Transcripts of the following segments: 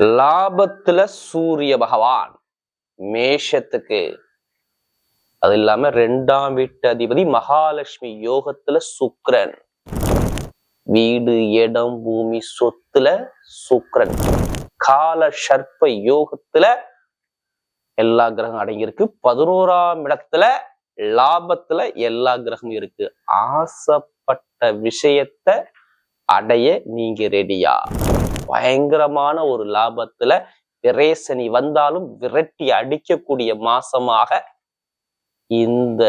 லாபத்துல சூரிய பகவான் மேஷத்துக்கு. அது இல்லாம ரெண்டாம் வீட்டு அதிபதி மகாலட்சுமி யோகத்துல சுக்ரன் வீடு இடம் பூமி சொத்துல சுக்ரன் கால சர்ப்ப யோகத்துல எல்லா கிரகம் அடங்கியிருக்கு. பதினோராம் இடத்துல லாபத்துல எல்லா கிரகமும் இருக்கு. ஆசைப்பட்ட விஷயத்த அடைய நீங்க ரெடியா பயங்கரமான ஒரு லாபத்துல விரேசனி வந்தாலும் விரட்டி அடிக்கக்கூடிய மாசமாக இந்த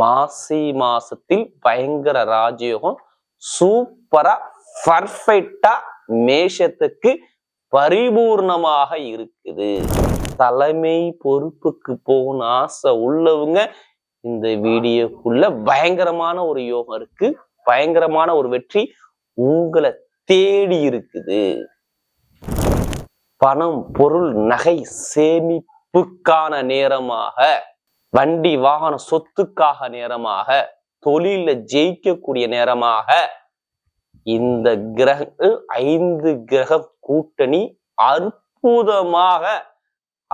மாசி மாசத்தில் பயங்கர ராஜயோகம் சூப்பரா பர்ஃபெக்டா மேஷத்துக்கு பரிபூர்ணமாக இருக்குது. தலைமை பொறுப்புக்கு போகணும் ஆசை உள்ளவங்க இந்த வீடியோக்குள்ள பயங்கரமான ஒரு யோகம் இருக்கு. பயங்கரமான ஒரு வெற்றி உங்களை தேடி இருக்குது. பணம் பொருள் நகை சேமிப்புக்கான நேரமாக வண்டி வாகன சொத்துக்காக நேரமாக தொழில ஜெயிக்கக்கூடிய நேரமாக இந்த கிரக ஐந்து கிரக கூட்டணி அற்புதமாக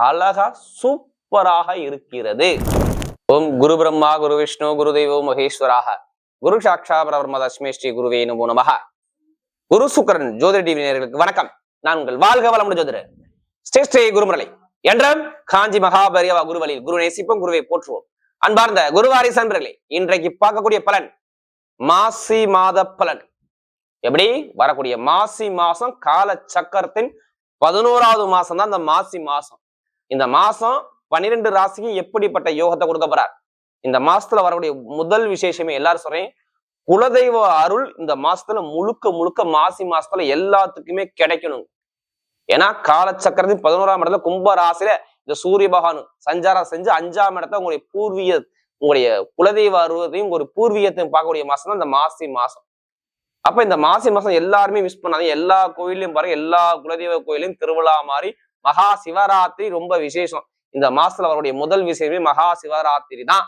அழகா சூப்பராக இருக்கிறது. ஓம் குரு பிரம்மா குரு விஷ்ணு குரு தெய்வோ மகேஸ்வராக. குரு சாட்சா பரபிரம்ம தஸ்மே ஸ்ரீ குருவே நமோ நமக. குரு சுக்கரன் ஜோதிட டிவி வணக்கம். நான் உங்கள் வாழ்க வளமுடன் ஜோதிடர். ஸ்ரீ ஸ்ரீ குருமுரளை என்றும் காஞ்சி மகாபரியவா குருவலில் குரு நேசிப்போம் குருவை போற்றுவோம். அன்பார்ந்த குருவாரி சன்பர்களே இன்றைக்கு பார்க்கக்கூடிய பலன் மாசி மாத பலன். எப்படி? வரக்கூடிய மாசி மாசம் கால சக்கரத்தின் பதினோராவது மாசம் தான் இந்த மாசி மாசம். இந்த மாசம் பன்னிரெண்டு ராசிக்கு எப்படிப்பட்ட யோகத்தை கொடுக்க போறார்? இந்த மாசத்துல வரக்கூடிய முதல் விசேஷமே எல்லாரும் சொல்றேன் குலதெய்வ அருள் இந்த மாசத்துல முழுக்க முழுக்க மாசி மாசத்துல எல்லாத்துக்குமே கிடைக்கணும். ஏன்னா காலச்சக்கரத்தின் பதினோராம் இடத்துல கும்ப ராசியில இந்த சூரிய பகவான் சஞ்சாரம் செஞ்சு அஞ்சாம் இடத்துல உங்களுடைய பூர்வீக உங்களுடைய குலதெய்வ அருவத்தையும் ஒரு பூர்வீகத்தையும் பார்க்கக்கூடிய மாசம் தான் இந்த மாசி மாசம். அப்ப இந்த மாசி மாசம் எல்லாருமே மிஸ் பண்ணாதீங்க. எல்லா கோயிலையும் பாருங்க எல்லா குலதெய்வ கோயிலையும் திருவிழா மாதிரி மகா சிவராத்திரி ரொம்ப விசேஷம். இந்த மாசத்துல வரக்கூடிய முதல் விஷயமே மகா சிவராத்திரி தான்.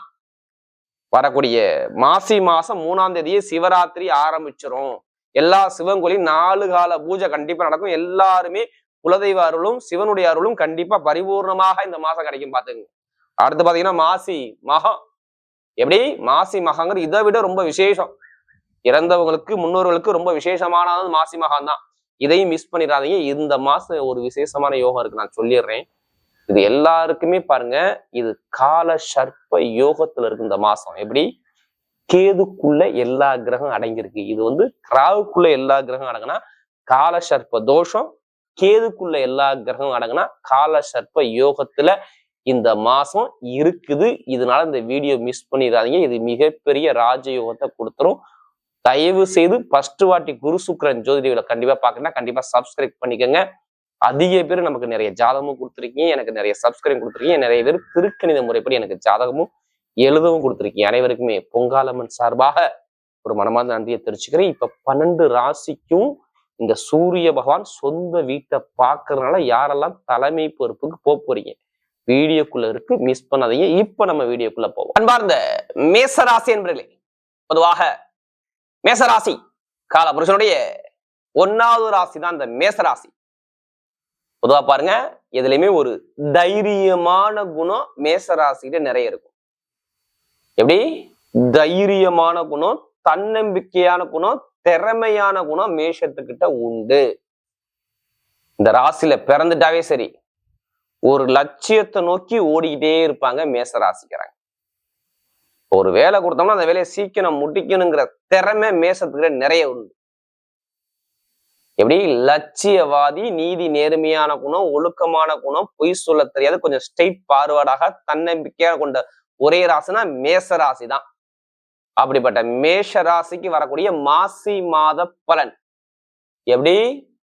வரக்கூடிய மாசி மாசம் மூணாம் தேதியே சிவராத்திரி ஆரம்பிச்சிரும். எல்லா சிவன் நாலு கால பூஜை கண்டிப்பா நடக்கும். எல்லாருமே குலதெய்வ அருளும் சிவனுடைய அருளும் கண்டிப்பா பரிபூர்ணமாக இந்த மாசம் கிடைக்கும் பாத்துங்க அடுத்து பாத்தீங்கன்னா மாசி மகம். எப்படி? மாசி மகங்கிறது இதை விட ரொம்ப விசேஷம். இறந்தவங்களுக்கு முன்னோர்களுக்கு ரொம்ப விசேஷமானது மாசி மகம் தான் இதையும் மிஸ் பண்ணிடாதீங்க. இந்த மாசம் ஒரு விசேஷமான யோகம் இருக்கு. நான் சொல்லிடுறேன். இது எல்லாருக்குமே பாருங்க இது கால சர்ப்ப யோகத்துல இருக்கு இந்த மாசம். எப்படி? கேதுக்குள்ள எல்லா கிரகம் அடங்கியிருக்கு. இது வந்து கிராவுக்குள்ள எல்லா கிரகம் அடங்கினா கால சர்ப்ப தோஷம் கேதுக்குள்ள எல்லா கிரகம் அடங்கினா கால சர்ப்ப யோகத்துல இந்த மாசம் இருக்குது. இதனால இந்த வீடியோ மிஸ் பண்ணிடாதீங்க. இது மிகப்பெரிய ராஜயோகத்தை கொடுத்துரும். தயவு செய்து ஃபர்ஸ்ட் வாட்டி குரு சுக்கரன் ஜோதிடிகளை கண்டிப்பா பாக்கணும்னா கண்டிப்பா சப்ஸ்கிரைப் பண்ணிக்கோங்க. அதிக பேர் நமக்கு நிறைய ஜாதகமும் கொடுத்துருக்கீங்க. எனக்கு நிறைய சப்ஸ்கிரைப் கொடுத்துருக்கீங்க. நிறைய பேர் திருக்கணித முறைப்படி எனக்கு ஜாதகமும் எழுதவும் கொடுத்துருக்கீங்க. அனைவருக்குமே பொங்காலம்மன் சார்பாக ஒரு மனமார்ந்த நன்றியை தெரிவிச்சுக்கிறேன். இப்ப பன்னெண்டு ராசிக்கும் இந்த சூரிய பகவான் சொந்த வீட்டை பார்க்கறதுனால யாரெல்லாம் தலைமை பொறுப்புக்கு போக போறீங்க? வீடியோக்குள்ள இருக்கு. மிஸ் பண்ணாதீங்க. இப்ப நம்ம வீடியோக்குள்ள போவோம். அன்பார்ந்த மேசராசி என்பர்களே பொதுவாக மேசராசி கால புருஷனுடைய ஒன்னாவது ராசி தான் இந்த மேசராசி. பொதுவா பாருங்க எதுலையுமே ஒரு தைரியமான குணம் மேசராசிகிட்ட நிறைய இருக்கும். எப்படி? தைரியமான குணம் தன்னம்பிக்கையான குணம் திறமையான குணம் மேஷத்துக்கிட்ட உண்டு. இந்த ராசியில பிறந்துட்டாவே சரி. ஒரு லட்சியத்தை நோக்கி ஓடிக்கிட்டே இருப்பாங்க மேச ராசிக்கிறாங்க ஒரு வேலை கொடுத்தோம்னா அந்த வேலையை சீக்கிரம் முடிக்கணுங்கிற திறமை மேசத்துக்கிட்ட நிறைய உண்டு. எப்படி? லட்சியவாதி நீதி நேர்மையான குணம் ஒழுக்கமான குணம் பொய் சொல்ல தெரியாது கொஞ்சம் ஸ்ட்ரெயிட் பார்வர்டாக தன்னம்பிக்கையாக கொண்ட ஒரே ராசினா மேச ராசி தான் அப்படிப்பட்ட மேஷ ராசிக்கு வரக்கூடிய மாசி மாத பலன். எப்படி?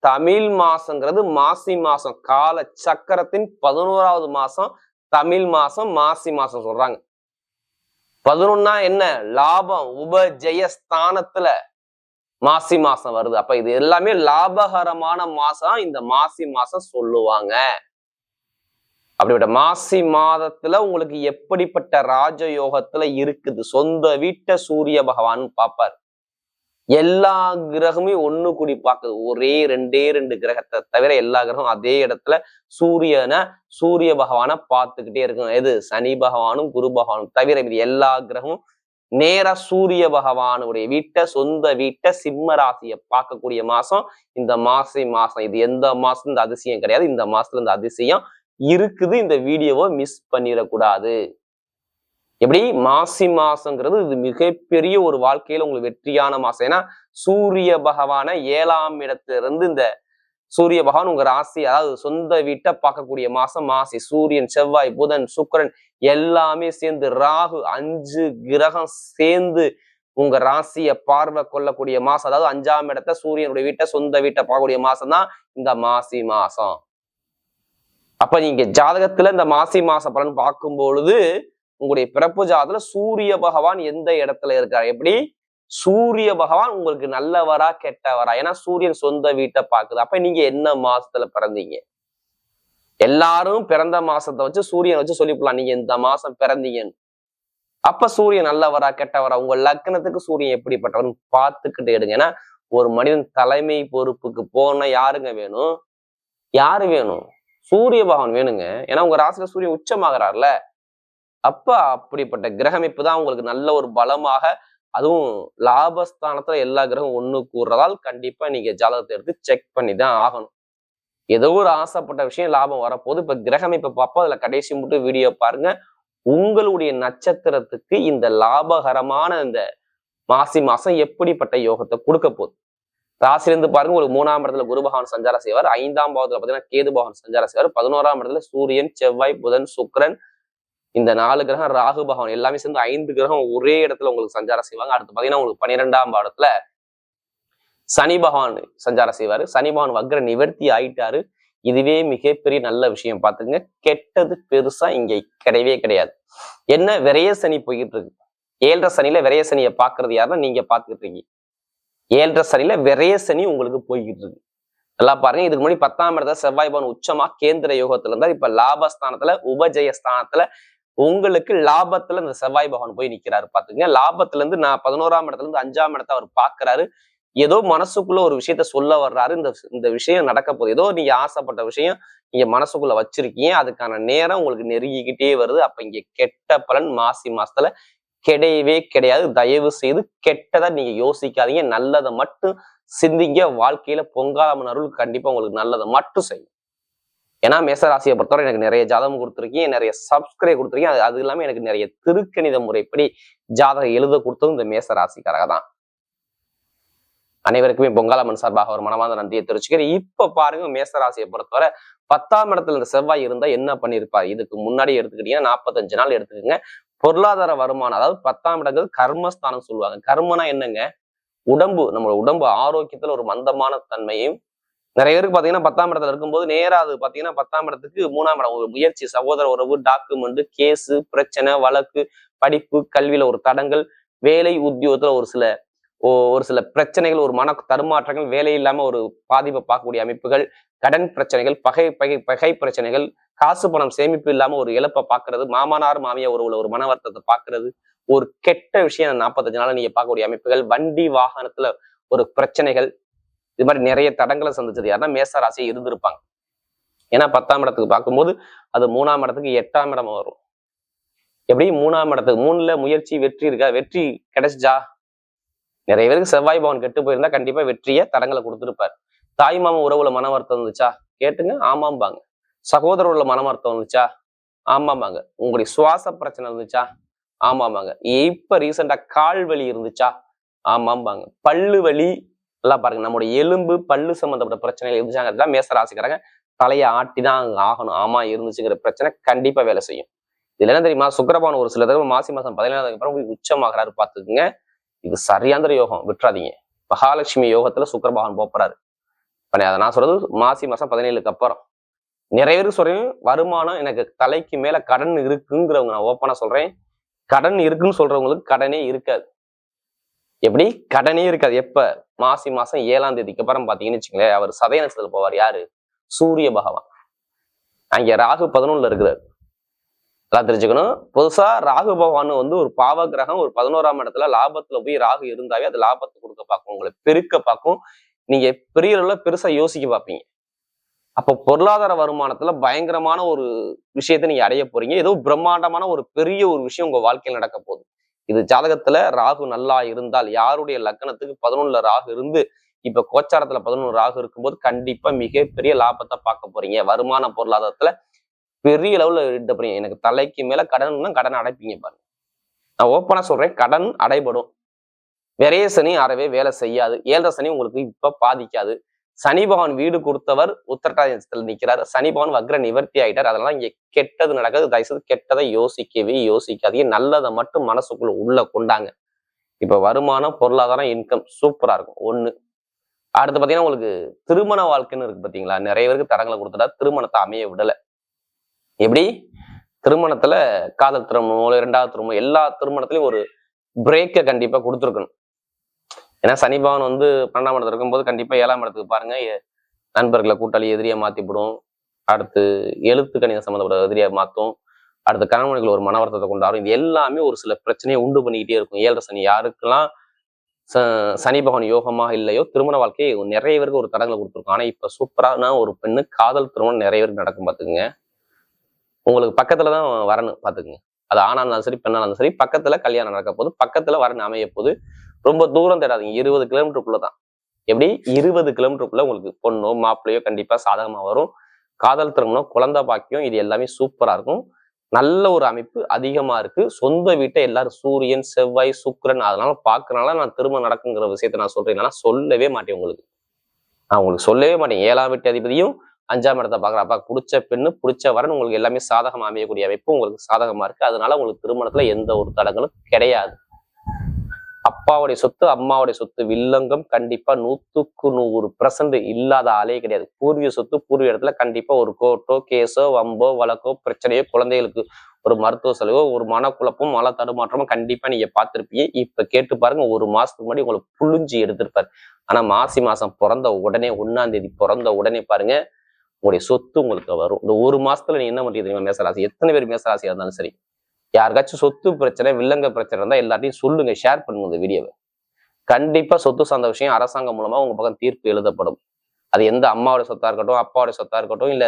தமிழ் மாசங்கிறது மாசி மாசம். கால சக்கரத்தின் பதினோராவது மாசம் தமிழ் மாசம் மாசி மாசம் சொல்றாங்க. பதினொன்னா என்ன? லாபம் உபஜய ஸ்தானத்துல மாசி மாசம் வருது. அப்ப இது எல்லாமே லாபகரமான மாசம் இந்த மாசி மாசம் சொல்லுவாங்க. அப்படிப்பட்ட மாசி மாதத்துல உங்களுக்கு எப்படிப்பட்ட ராஜயோகத்துல இருக்குது? சொந்த வீட்டை சூரிய பகவான் பார்ப்பார். எல்லா கிரகமே ஒண்ணு கூடி பார்க்குது. ஒரே ரெண்டே ரெண்டு கிரகத்தை தவிர எல்லா கிரகம் அதே இடத்துல சூரியனை சூரிய பகவானை பார்த்துக்கிட்டே இருக்கும் எது? சனி பகவானும் குரு பகவானும் தவிர இது எல்லா கிரகமும் நேரா சூரிய பகவானுடைய வீட்டை சொந்த வீட்டை சிம்ம ராசியை பார்க்கக்கூடிய மாசம் இந்த மாசி மாசம். இது எந்த மாசம் இந்த அதிசயம் கிடையாது. இந்த மாசத்துல இந்த அதிசயம் இருக்குது. இந்த வீடியோவை மிஸ் பண்ணிடக்கூடாது. எப்படி? மாசி மாசங்கிறது இது மிகப்பெரிய ஒரு வாழ்க்கையில உங்களுக்கு வெற்றியான மாசம். ஏன்னா சூரிய பகவான ஏழாம் இடத்துல இருந்து இந்த சூரிய பகவான் உங்க ராசி அதாவது சொந்த வீட்டை பார்க்கக்கூடிய மாசம் மாசி சூரியன் செவ்வாய் புதன் சுக்கிரன் எல்லாமே சேர்ந்து ராகு அஞ்சு கிரகம் சேர்ந்து உங்க ராசியை பார்வை கொள்ளக்கூடிய மாசம். அதாவது அஞ்சாம் இடத்த சூரியனுடைய வீட்டை சொந்த வீட்டை பார்க்கக்கூடிய மாசம் தான் இந்த மாசி மாசம். அப்ப நீங்க ஜாதகத்துல இந்த மாசி மாச பலன் பார்க்கும் பொழுது உங்களுடைய பிறப்பு ஜாதத்துல சூரிய பகவான் எந்த இடத்துல இருக்காரு? எப்படி? சூரிய பகவான் உங்களுக்கு நல்லவரா கெட்டவரா? ஏன்னா சூரியன் சொந்த வீட்டை பாக்குது அப்ப நீங்க என்ன மாசத்துல பிறந்தீங்க? எல்லாரும் பிறந்த மாசத்தை வச்சு சூரியனை வச்சு சொல்லிவிடலாம் நீங்க இந்த மாசம் பிறந்தீங்கன்னு. அப்ப சூரியன் நல்லவரா கெட்டவரா? உங்க லக்னத்துக்கு சூரியன் எப்படிப்பட்டவர்னு பார்த்துக்கிட்டு எடுங்க ஏன்னா ஒரு மனிதன் தலைமை பொறுப்புக்கு போனா யாருங்க வேணும்? யாரு வேணும்? சூரிய பகவான் வேணுங்க. ஏன்னா உங்க ராசியில சூரியன் உச்சமாகறாருல. அப்ப அப்படிப்பட்ட கிரகமைப்பு தான் உங்களுக்கு நல்ல ஒரு பலமாக அதுவும் லாபஸ்தானத்துல எல்லா கிரகம் ஒண்ணு கூறுறதால் கண்டிப்பா நீங்க ஜாதகத்தை எடுத்து செக் பண்ணி தான் ஆகணும். ஏதோ ஒரு ஆசைப்பட்ட விஷயம் லாபம் வரப்போகுது. இப்ப கிரகம் இப்ப பார்ப்போம். அதுல கடைசி மட்டும் வீடியோ பாருங்க. உங்களுடைய நட்சத்திரத்துக்கு இந்த லாபகரமான இந்த மாசி மாசம் எப்படிப்பட்ட யோகத்தை கொடுக்க போகுது? ராசிலிருந்து பாருங்க. ஒரு மூணாம் இடத்துல குரு பகவான் சஞ்சாரம் செய்வார். ஐந்தாம் பாவத்துல பாத்தீங்கன்னா கேது பகவான் சஞ்சாரம் செய்வார். பதினோராம் இடத்துல சூரியன் செவ்வாய் புதன் சுக்கிரன் இந்த நாலு கிரகம் ராகு பகவான் எல்லாமே சேர்ந்து ஐந்து கிரகம் ஒரே இடத்துல உங்களுக்கு சஞ்சாரம் செய்வாங்க. அடுத்து பாத்தீங்கன்னா உங்களுக்கு பன்னிரெண்டாம் பாடத்துல சனி பகவான் சஞ்சாரம் செய்வாரு. சனி பகவான் வக்ர நிவர்த்தி ஆயிட்டாரு. இதுவே மிகப்பெரிய நல்ல விஷயம் பார்த்துங்க கெட்டது பெருசா இங்க கிடையவே கிடையாது. என்ன? விரைய சனி போய்கிட்டு இருக்கு ஏழரை சனியில விரைய சனியை பாக்குறது யாருன்னா நீங்க பாத்துக்கிட்டு இருக்கீங்க. ஏழரை சனியில விரைய சனி உங்களுக்கு போய்கிட்டு இருக்கு நல்லா பாருங்க. இதுக்கு முன்னாடி பத்தாம் இடத்துல செவ்வாய் பவன் உச்சமா கேந்திர யோகத்துல இருந்தா இப்ப லாபஸ்தானத்துல உபஜயஸ்தானத்துல உங்களுக்கு லாபத்துல இந்த செவ்வாய் பகவான் போய் நிக்கிறாரு பாத்துங்க. லாபத்துல இருந்து நான் பதினோராம் இடத்துல இருந்து அஞ்சாம் இடத்த அவர் பாக்குறாரு. ஏதோ மனசுக்குள்ள ஒரு விஷயத்த சொல்ல வர்றாரு. இந்த இந்த விஷயம் நடக்க போகுது. ஏதோ நீங்க ஆசைப்பட்ட விஷயம் நீங்க மனசுக்குள்ள வச்சிருக்கீங்க. அதுக்கான நேரம் உங்களுக்கு நெருங்கிக்கிட்டே வருது. அப்ப இங்க கெட்ட பலன் மாசி மாசத்துல கிடையவே கிடையாது. தயவு செய்து கெட்டதை நீங்க யோசிக்காதீங்க. நல்லதை மட்டும் சிந்திங்க. வாழ்க்கையில பொங்காமன் அருள் கண்டிப்பா உங்களுக்கு நல்லதை மட்டும் செய்யும். ஏன்னா மேசராசியை பொறுத்தவரை எனக்கு நிறைய ஜாதகம் கொடுத்துருக்கீங்க நிறைய சப்ஸ்கிரைப் கொடுத்துருக்கீங்க. அது அது இல்லாம எனக்கு நிறைய திருக்கணித முறைப்படி ஜாதகம் எழுத கொடுத்ததும் இந்த மேசராசிக்காரக தான். அனைவருக்குமே பொங்காலம்மன் சார்பாக ஒரு மனமார்ந்த நன்றியை தெரிவிச்சுக்கிறேன். இப்ப பாருங்க மேசராசியை பொறுத்தவரை பத்தாம் இடத்துல இந்த செவ்வாய் இருந்தா என்ன பண்ணிருப்பார் இதுக்கு முன்னாடி எடுத்துக்கிட்டீங்கன்னா நாற்பத்தஞ்சு நாள் எடுத்துக்கோங்க. பொருளாதார வருமானம் அதாவது பத்தாம் இடங்கள் கர்மஸ்தானம் சொல்லுவாங்க. கர்மனா என்னங்க? உடம்பு நம்மளோட உடம்பு ஆரோக்கியத்துல ஒரு மந்தமான தன்மையும் நிறைய பேருக்கு பார்த்தீங்கன்னா பத்தாம் இடத்துல இருக்கும்போது நேராக அது பார்த்தீங்கன்னா பத்தாம் இடத்துக்கு மூணாம் இடம். ஒரு முயற்சி சகோதர உறவு டாக்குமெண்ட் கேஸு பிரச்சனை வழக்கு படிப்பு கல்வியில ஒரு தடங்கள் வேலை உத்தியோகத்துல ஒரு சில ஒரு சில பிரச்சனைகள் ஒரு மன தருமாற்றங்கள் வேலை இல்லாம ஒரு பாதிப்பை பார்க்கக்கூடிய அமைப்புகள் கடன் பிரச்சனைகள் பகை பகை பகை பிரச்சனைகள் காசு பணம் சேமிப்பு இல்லாம ஒரு இழப்பை பார்க்கறது மாமனார் மாமியா ஒரு ஒரு மன வருத்தத்தை பார்க்கறது ஒரு கெட்ட விஷயம் நாற்பத்தஞ்சு நாள் நீங்க பார்க்கக்கூடிய அமைப்புகள் வண்டி வாகனத்துல ஒரு பிரச்சனைகள் இது மாதிரி நிறைய தடங்களை சந்திச்சது யாருன்னா மேச ராசியை இருந்திருப்பாங்க. ஏன்னா பத்தாம் இடத்துக்கு பார்க்கும்போது அது மூணாம் இடத்துக்கு எட்டாம் இடம் வரும். எப்படி? மூணாம் இடத்துக்கு மூணுல முயற்சி வெற்றி இருக்கா? வெற்றி கிடைச்சா நிறைய பேருக்கு செவ்வாய் பவன் கெட்டு போயிருந்தா கண்டிப்பா வெற்றியை தடங்களை கொடுத்துருப்பார். தாய் மாமன் உறவுல மன வருத்தம் இருந்துச்சா கேட்டுங்க ஆமாம்பாங்க. சகோதர மன வருத்தம் இருந்துச்சா ஆமாம்பாங்க. உங்களுடைய சுவாச பிரச்சனை இருந்துச்சா? ஆமாம்பாங்க. இப்ப ரீசெண்டா கால் வலி இருந்துச்சா? ஆமாம்பாங்க. பல்லு வலி நல்லா பாருங்க. நம்முடைய எலும்பு பல்லு சம்பந்தப்பட்ட பிரச்சனைகள் இருந்துச்சாங்கிறதுலாம் மேசராசிக்கிறாங்க தலையை ஆட்டி தான் ஆகணும். ஆமா இருந்துச்சுங்கிற பிரச்சனை கண்டிப்பா வேலை செய்யும். இதுல என்ன தெரியுமா? சுக்கரபான் ஒரு சில தடவை மாசி மாசம் பதினேழாவது அப்புறம் போய் உச்சமாகறாரு பாத்துக்குங்க இது சரியாந்திர யோகம். விட்டுறாதீங்க. மகாலட்சுமி யோகத்துல சுக்கரபகவான் போறாரு. அதை நான் சொல்றது மாசி மாசம் பதினேழுக்கு அப்புறம். நிறைய பேருக்கு சொல்றேன் வருமானம் எனக்கு தலைக்கு மேல கடன் இருக்குங்கிறவங்க நான் ஓப்பனா சொல்றேன். கடன் இருக்குன்னு சொல்றவங்களுக்கு கடனே இருக்காது. எப்படி? கடனே இருக்காது. எப்ப? மாசி மாசம் ஏழாம் தேதிக்கு அப்புறம் பாத்தீங்கன்னு வச்சுங்களேன் அவர் சதய நட்சத்திரத்தில் போவார். யாரு? சூரிய பகவான். அங்க ராகு பதினொன்னுல இருக்கிறார். எல்லாம் தெரிஞ்சுக்கணும். புதுசா ராகு பகவான் வந்து ஒரு பாவ கிரகம் ஒரு பதினோராம் இடத்துல லாபத்துல போய் ராகு இருந்தாவே அது லாபத்தை கொடுக்க பார்க்கும். உங்களை பெருக்க பார்க்கும். நீங்க பெரிய அளவுல பெருசா யோசிக்க பார்ப்பீங்க. அப்போ பொருளாதார வருமானத்துல பயங்கரமான ஒரு விஷயத்தை நீங்க அடைய போறீங்க. ஏதோ பிரம்மாண்டமான ஒரு பெரிய ஒரு விஷயம் உங்க வாழ்க்கையில் நடக்க போகுது. இது ஜாதகத்துல ராகு நல்லா இருந்தால் யாருடைய லக்கணத்துக்கு பதினொன்னுல ராகு இருந்து இப்ப கோச்சாரத்துல பதினொன்று ராகு இருக்கும்போது கண்டிப்பா மிகப்பெரிய லாபத்தை பார்க்க போறீங்க. வருமான பொருளாதாரத்துல பெரிய அளவுல இட்ட போறீங்க. எனக்கு தலைக்கு மேல கடன்னா கடன் அடைப்பீங்க பாருங்க. நான் ஓப்பனா சொல்றேன் கடன் அடைபடும். விரைய சனி அறவே வேலை செய்யாது. ஏழரை சனி உங்களுக்கு இப்ப பாதிக்காது. சனி பகவான் வீடு கொடுத்தவர் உத்தரட்டாயத்தில் நிற்கிறார் சனி பகவான் வக்ர நிவர்த்தி ஆயிட்டார். அதனால இங்க கெட்டது நடக்குது. தயவுசெய்து கெட்டதை யோசிக்கவே யோசிக்காதீங்க. நல்லதை மட்டும் மனசுக்குள்ள உள்ள கொண்டாங்க. இப்ப வருமானம் பொருளாதாரம் இன்கம் சூப்பரா இருக்கும். ஒண்ணு. அடுத்து பாத்தீங்கன்னா உங்களுக்கு திருமண வாழ்க்கைன்னு இருக்கு பாத்தீங்களா? நிறைய பேருக்கு தரங்களை கொடுத்துட்டா திருமணத்தை அமைய விடல. எப்படி? திருமணத்துல காதல் திருமணமோ இரண்டாவது திருமணம் எல்லா திருமணத்திலையும் ஒரு பிரேக்கை கண்டிப்பா கொடுத்துருக்கணும். ஏன்னா சனி பகவான் வந்து பன்னெண்டாம் இடத்துல இருக்கும்போது கண்டிப்பா ஏழாம் இடத்துக்கு பாருங்க. நண்பர்களை கூட்டாளி எதிரியா மாற்றிவிடும் அடுத்து எழுத்து கணிதம் சம்மந்தப்பட்ட எதிரியா மாத்தும். அடுத்து கணவனுக்கு ஒரு மனவரத்தத்தை கொண்டாடும். இது எல்லாமே ஒரு சில பிரச்சனையை உண்டு பண்ணிக்கிட்டே இருக்கும். ஏழரை சனி யாருக்கெல்லாம் ச- சனி பகவான் யோகமாக இல்லையோ திருமண வாழ்க்கையை நிறைய பேருக்கு ஒரு தடங்களை கொடுத்துருக்கும். ஆனா இப்ப சூப்பரான ஒரு பெண்ணு காதல் திருமணம் நிறைய பேருக்கு நடக்கும் பார்த்துக்குங்க. உங்களுக்கு பக்கத்தில் தான் வரணும் பார்த்துக்குங்க. அது ஆணா இருந்தாலும் சரி பெண்ணா இருந்தாலும் சரி பக்கத்துல கல்யாணம் நடக்க போது பக்கத்துல வரணும் அமைய போது ரொம்ப தூரம் தேடாதீங்க இருபது கிலோமீட்டருக்குள்ள தான். எப்படி? இருபது கிலோமீட்டருக்குள்ள உங்களுக்கு பொண்ணோ மாப்பிள்ளையோ கண்டிப்பா சாதகமா வரும். காதல் திருமணம் குழந்தை பாக்கியம் இது எல்லாமே சூப்பரா இருக்கும். நல்ல ஒரு அமைப்பு அதிகமா இருக்கு. சொந்த வீட்டை எல்லாரும் சூரியன் செவ்வாய் சுக்கரன் அதனால பாக்குறனால நான் திருமணம் நடக்குங்கிற விஷயத்த நான் சொல்றேன். சொல்லவே மாட்டேன் உங்களுக்கு. நான் உங்களுக்கு சொல்லவே மாட்டேன். ஏழாம் வீட்டு அதிபதியும் அஞ்சாம் இடத்தை பாக்குறப்ப பிடிச்ச பெண்ணு பிடிச்ச வரன் உங்களுக்கு எல்லாமே சாதகமா அமையக்கூடிய அமைப்பு உங்களுக்கு சாதகமா இருக்கு. அதனால உங்களுக்கு திருமணத்துல எந்த ஒரு தடங்களும் கிடையாது. அப்பாவுடைய சொத்து அம்மாவுடைய சொத்து வில்லங்கம் கண்டிப்பா நூத்துக்கு நூறு பிரசன்ட் இல்லாத ஆளே கிடையாது. பூர்வீக சொத்து பூர்வீக இடத்துல கண்டிப்பா ஒரு கோர்ட்டோ கேஸோ வம்போ வழக்கோ பிரச்சனையோ குழந்தைகளுக்கு ஒரு மருத்துவ செலவோ ஒரு மனக்குழப்பம் மன தடுமாற்றமோ கண்டிப்பா நீங்க பார்த்திருப்பீங்க. இப்ப கேட்டு பாருங்க ஒரு மாசத்துக்கு முன்னாடி உங்களுக்கு புழிஞ்சு எடுத்திருப்பாரு. ஆனா மாசி மாசம் பிறந்த உடனே ஒன்னாம் தேதி பிறந்த உடனே பாருங்க உங்களுடைய சொத்து உங்களுக்கு வரும். இந்த ஒரு மாசத்துல நீ என்ன பண்றீங்க மேசராசி? எத்தனை பேர் மேசராசியா இருந்தாலும் சரி. யாருக்காச்சும் சொத்து பிரச்சனை வில்லங்க பிரச்சனை இருந்தால் எல்லாத்தையும் சொல்லுங்க ஷேர் பண்ணுங்க இந்த வீடியோவை கண்டிப்பா சொத்து சார்ந்த விஷயம் அரசாங்கம் மூலமா உங்கள் பக்கம் தீர்ப்பு எழுதப்படும். அது எந்த அம்மாவோட சொத்தா இருக்கட்டும் அப்பாவோட சொத்தா இருக்கட்டும் இல்லை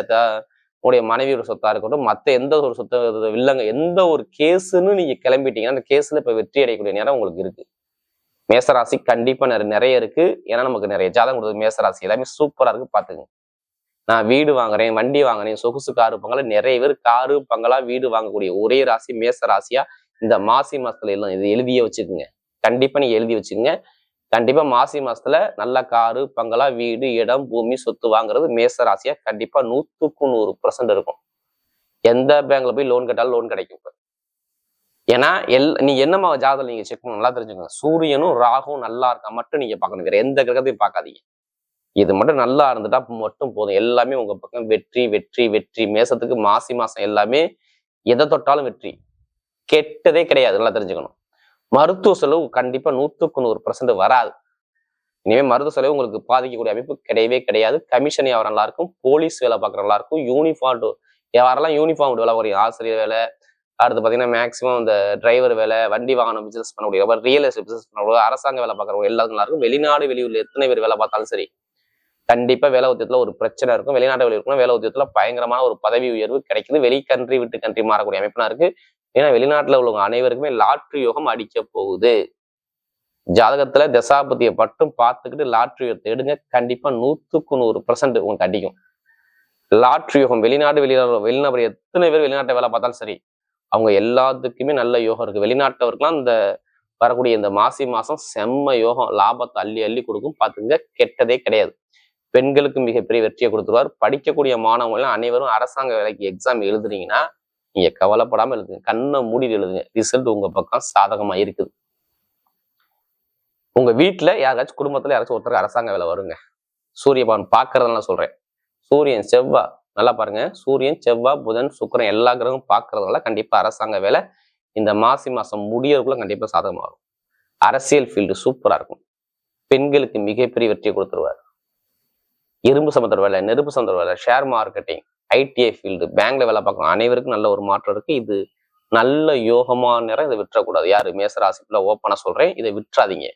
உங்களுடைய மனைவியோட சொத்தா இருக்கட்டும் மற்ற எந்த ஒரு சொத்து வில்லங்க எந்த ஒரு கேஸுன்னு நீங்க கிளம்பிட்டீங்கன்னா அந்த கேஸ்ல இப்போ வெற்றி அடையக்கூடிய நேரம் உங்களுக்கு இருக்கு. மேசராசி கண்டிப்பா நிறைய நிறைய இருக்கு. ஏன்னா நமக்கு நிறைய ஜாதகம் கொடுத்தது மேசராசி எல்லாமே சூப்பரா இருக்கு. பாத்துங்க நான் வீடு வாங்குறேன் வண்டி வாங்குறேன் சொகுசு காரு பங்களா நிறைய பேர் காரு பங்களா வீடு வாங்கக்கூடிய ஒரே ராசி மேச ராசியா இந்த மாசி மாசத்துல எல்லாம் இது எழுதியே வச்சுக்கோங்க. கண்டிப்பா நீங்க எழுதி வச்சுக்கோங்க. கண்டிப்பா மாசி மாசத்துல நல்ல காரு பங்களா வீடு இடம் பூமி சொத்து வாங்குறது மேச ராசியா கண்டிப்பா நூத்துக்கு நூறு பர்சன்ட் இருக்கும். எந்த பேங்க்ல போய் லோன் கேட்டாலும் லோன் கிடைக்கும். இப்போ ஏன்னா எல் நீ என்னமா ஜாதகம் நீங்க செக் பண்ணணும்? நல்லா தெரிஞ்சுக்கோங்க. சூரியனும் ராகும் நல்லா இருக்கா? மட்டும் நீங்க பார்க்கணும். வேற எந்த கிரகத்தையும் பார்க்காதீங்க. இது மட்டும் நல்லா இருந்துட்டா மட்டும் போதும். எல்லாமே உங்க பக்கம் வெற்றி வெற்றி வெற்றி. மேசத்துக்கு மாசி மாசம் எல்லாமே எதை தொட்டாலும் வெற்றி. கெட்டதே கிடையாது நல்லா தெரிஞ்சுக்கணும். மருத்துவ செலவு கண்டிப்பா நூத்துக்கு நூறு பர்சன்ட் வராது. இனிமே மருத்துவ செலவு உங்களுக்கு பாதிக்கக்கூடிய அமைப்பு கிடையவே கிடையாது. கமிஷன் வியாபாரம் நல்லா இருக்கும்? போலீஸ் வேலை பார்க்குற நல்லா இருக்கும். யூனிஃபார்ம் யாரெல்லாம் யூனிஃபார்ம் வேலை வரையும் ஆசிரியர் வேலை அடுத்து பார்த்தீங்கன்னா மேக்ஸிமம் இந்த டிரைவர் வேலை வண்டி வாகனம் பிசினஸ் பண்ணக்கூடிய ரியல் எஸ்டேட் பிசினஸ் பண்ணக்கூடிய அரசாங்க வேலை பார்க்குறவங்க எல்லாருக்கும் நல்லா இருக்கும். வெளிநாடு வெளியூர்ல எத்தனை பேர் வேலை பார்த்தாலும் சரி. கண்டிப்பா வேலை உத்தியத்துல ஒரு பிரச்சனை இருக்கும். வெளிநாட்டு வேலை இருக்கணும் வேலை உத்தியத்துல பயங்கரமான ஒரு பதவி உயர்வு கிடைக்குது. வெளி கண்ட்ரி விட்டு கண்ட்ரி மாறக்கூடிய அமைப்பினா இருக்கு. ஏன்னா வெளிநாட்டுல உள்ளவங்க அனைவருக்குமே லாட்ரி யோகம் அடிக்க போகுது. ஜாதகத்துல தசாபதியை மட்டும் பார்த்துக்கிட்டு லாட்ரி யோகத்தை எடுங்க. கண்டிப்பா நூத்துக்கு நூறு பர்சன்ட் உங்களுக்கு அடிக்கும். லாட்ரி யோகம் வெளிநாடு வெளிநாடு வெளிநாடு எத்தனை பேர் வெளிநாட்டை வேலை பார்த்தாலும் சரி அவங்க எல்லாத்துக்குமே நல்ல யோகம் இருக்கு. வெளிநாட்டவருக்குலாம் இந்த வரக்கூடிய இந்த மாசி மாசம் செம்ம யோகம். லாபத்தை அள்ளி அள்ளி கொடுக்கும். பார்த்துங்க கெட்டதே கிடையாது. பெண்களுக்கு மிகப்பெரிய வெற்றியை கொடுத்துருவார். படிக்கக்கூடிய மாணவர்கள் அனைவரும் அரசாங்க வேலைக்கு எக்ஸாம் எழுதுறீங்கன்னா நீங்க கவலைப்படாம எழுதுங்க. கண்ணை மூடிட்டு எழுதுங்க. ரிசல்ட் உங்க பக்கம் சாதகமா இருக்குது. உங்க வீட்டுல யாராச்சும் குடும்பத்துல யாராச்சும் ஒருத்தருக்கு அரசாங்க வேலை வருங்க. சூரிய பவன் பாக்குறதுனால சொல்றேன். சூரியன் செவ்வாய் நல்லா பாருங்க. சூரியன் செவ்வாய் புதன் சுக்கிரன் எல்லா கிரகமும் பார்க்கறதுனால கண்டிப்பா அரசாங்க வேலை இந்த மாசி மாசம் முடியறதுக்குள்ள கண்டிப்பா சாதகமாகும் அரசியல் ஃபீல்டு சூப்பரா இருக்கும். பெண்களுக்கு மிகப்பெரிய வெற்றியை கொடுத்துருவார். இரும்பு சம்பந்தப்பட்ட வேலை நெருப்பு சம்பந்த வேலை ஷேர் மார்க்கெட்டிங் ஐடிஐ ஃபீல்டு பேங்க்ல வேலை பார்க்கணும். அனைவருக்கும் நல்ல ஒரு மாற்றம் இருக்கு. இது நல்ல யோகமான நேரம். இதை விட்டுறக்கூடாது. யாரு? மேசராசிக்குள்ள ஓப்பனா சொல்றேன். இதை விட்டுறாதீங்க.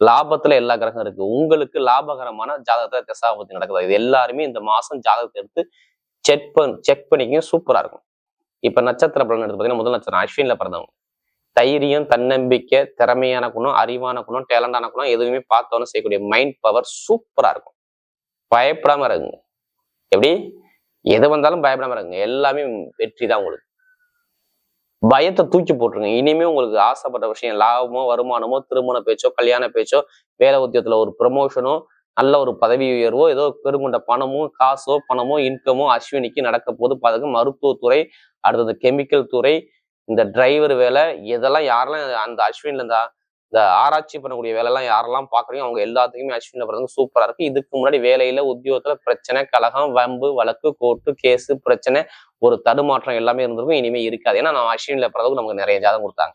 லாபத்துல எல்லா கிரகம் இருக்கு. உங்களுக்கு லாபகரமான ஜாதகத்துல தசாபத்தி நடக்குது? இது எல்லாருமே இந்த மாசம் ஜாதகத்தை எடுத்து செக் பண்ண செக் பண்ணிக்க சூப்பரா இருக்கும். இப்ப நட்சத்திர பலன் எடுத்து பார்த்தீங்கன்னா முதல் நட்சத்திரம் அஸ்வின்ல பிறந்தவங்க. தைரியம் தன்னம்பிக்கை திறமையான குணம் அறிவான குணம் டேலண்டான குணம் எதுவுமே பார்த்தோன்னு செய்யக்கூடிய மைண்ட் பவர் சூப்பரா இருக்கும். பயப்படாம இருங்க. எப்படி? எது வந்தாலும் பயப்படாம இருங்க. எல்லாமே வெற்றி தான் உங்களுக்கு. பயத்தை தூக்கி போட்டுருங்க. இனிமே உங்களுக்கு ஆசைப்பட்ட விஷயம் லாபமோ வருமானமோ திருமண பேச்சோ கல்யாண பேச்சோ வேலை உத்தியோகத்துல ஒரு ப்ரமோஷனோ நல்ல ஒரு பதவி உயர்வோ ஏதோ பெருமண்ட பணமோ காசோ பணமோ இன்கமோ அஸ்வினிக்கு நடக்க போது பாதுங்க மருத்துவத்துறை அடுத்தது கெமிக்கல் துறை இந்த டிரைவர் வேலை இதெல்லாம் யாரெல்லாம் அந்த அஸ்வின்ல இருந்தா இந்த ஆராய்ச்சி பண்ணக்கூடிய வேலைலாம் யாரெல்லாம் பாக்குறீங்க அவங்க எல்லாத்துக்குமே அஸ்வின்ல பிறகு சூப்பரா இருக்கு. இதுக்கு முன்னாடி வேலையில உத்தியோகத்துல பிரச்சனை கலகம் வம்பு வழக்கு கோர்ட்டு கேஸ் பிரச்சனை ஒரு தடுமாற்றம் எல்லாமே இருந்திருக்கும். இனிமே இருக்காது. ஏன்னா நான் அஸ்வின்ல பிறகு நமக்கு நிறைய ஜாதகம் கொடுத்தாங்க.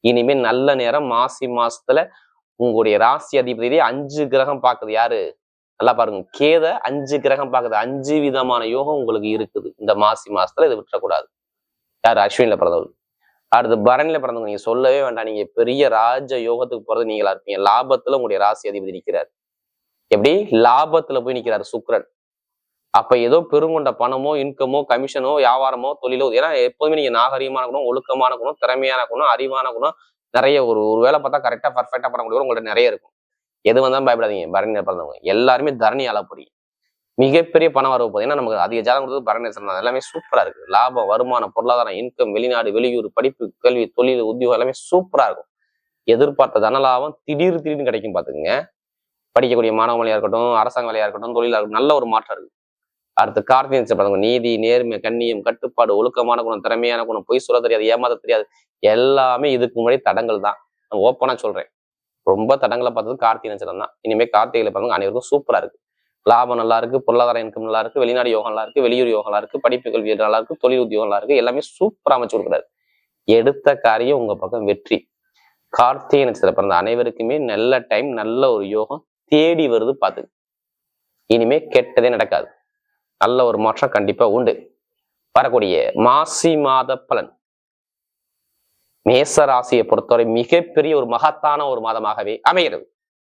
இனிமே நல்ல நேரம் மாசி மாசத்துல உங்களுடைய ராசி அதிபதியே அஞ்சு கிரகம் பாக்குது. யாரு? நல்லா பாருங்க. கேத அஞ்சு கிரகம் பாக்குது. அஞ்சு விதமான யோகம் உங்களுக்கு இருக்குது. இந்த மாசி மாசத்துல இதை விட்டுறக்கூடாது. யாரு? அஸ்வின்ல பிறந்தவர். அடுத்து பரணியில் பிறந்தவங்க நீங்க சொல்லவே வேண்டாம். நீங்க பெரிய ராஜ யோகத்துக்கு போறது நீங்களா இருப்பீங்க. லாபத்துல உங்களுடைய ராசி அதிபதி நிற்கிறார் எப்படி? லாபத்துல போய் நிக்கிறாரு சுக்ரன் அப்ப ஏதோ பெருங்கொண்ட பணமோ இன்கமோ கமிஷனோ வியாபாரமோ தொழிலோ ஏன்னா எப்போதுமே நீங்க நாகரீகமான இருக்கணும் ஒழுக்கமான இருக்கணும் திறமையான குணம் அறிவான குணம் நிறைய ஒரு ஒரு வேலை பார்த்தா கரெக்டா பர்ஃபெக்டாக பண்ண முடியும் உங்கள்ட்ட நிறைய இருக்கும். எது வந்தாலும் பயப்படாதீங்க. பரணியில் பிறந்தவங்க. எல்லாருமே தரணி ஆள மிகப்பெரிய பண வரவு பார்த்தீங்கன்னா நமக்கு அதிக ஜாதகம் கொடுத்து பரணி தான். எல்லாமே சூப்பரா இருக்கு. லாபம் வருமானம் பொருளாதாரம் இன்கம் வெளிநாடு வெளியூர் படிப்பு கல்வி தொழில் உத்தியோகம் எல்லாமே சூப்பரா இருக்கும். எதிர்பார்த்த தனலாபம் திடீர் திடீர்னு கிடைக்கும் பாத்துக்கங்க படிக்கக்கூடிய மாணவ வேலையா இருக்கட்டும் அரசாங்க வேலையா இருக்கட்டும் தொழிலா இருக்கட்டும் நல்ல ஒரு மாற்றம் இருக்கு. அடுத்து கார்த்திகை பாருங்க நீதி நேர்மை கண்ணியம் கட்டுப்பாடு ஒழுக்கமான குணம் திறமையான குணம் பொய் சொல்ல தெரியாது ஏமாத்த தெரியாது. எல்லாமே இதுக்கு முன்னாடி தடங்கள் தான். நான் ஓப்பனா சொல்றேன். ரொம்ப தடங்களை பார்த்தது கார்த்திகை நட்சத்திரம் தான். இனிமேல் கார்த்திகை பாருங்க அனைவருக்கும் சூப்பரா இருக்கு. லாபம் நல்லா இருக்கு பொருளாதார இன்கம் நல்லா இருக்கு வெளிநாடு யோகம் நல்லா இருக்கு வெளியூர் யோகம் நல்லா இருக்கு படிப்பு கல்வி நல்லா இருக்கு தொழில் உத்தியோகம் நல்லா இருக்கு எல்லாமே சூப்பரா அமைச்சு கொடுக்குறாரு. எடுத்த காரியம் உங்க பக்கம் வெற்றி. கார்த்திகை நட்சத்திரம் பிறந்த அனைவருக்குமே நல்ல டைம் நல்ல ஒரு யோகம் தேடி வருது பார்த்து. இனிமே கெட்டதே நடக்காது. நல்ல ஒரு மாற்றம் கண்டிப்பா உண்டு. வரக்கூடிய மாசி மாத பலன். மேச ராசியை பொறுத்தவரை மிகப்பெரிய ஒரு மகத்தான ஒரு மாதமாகவே அமைகிறது.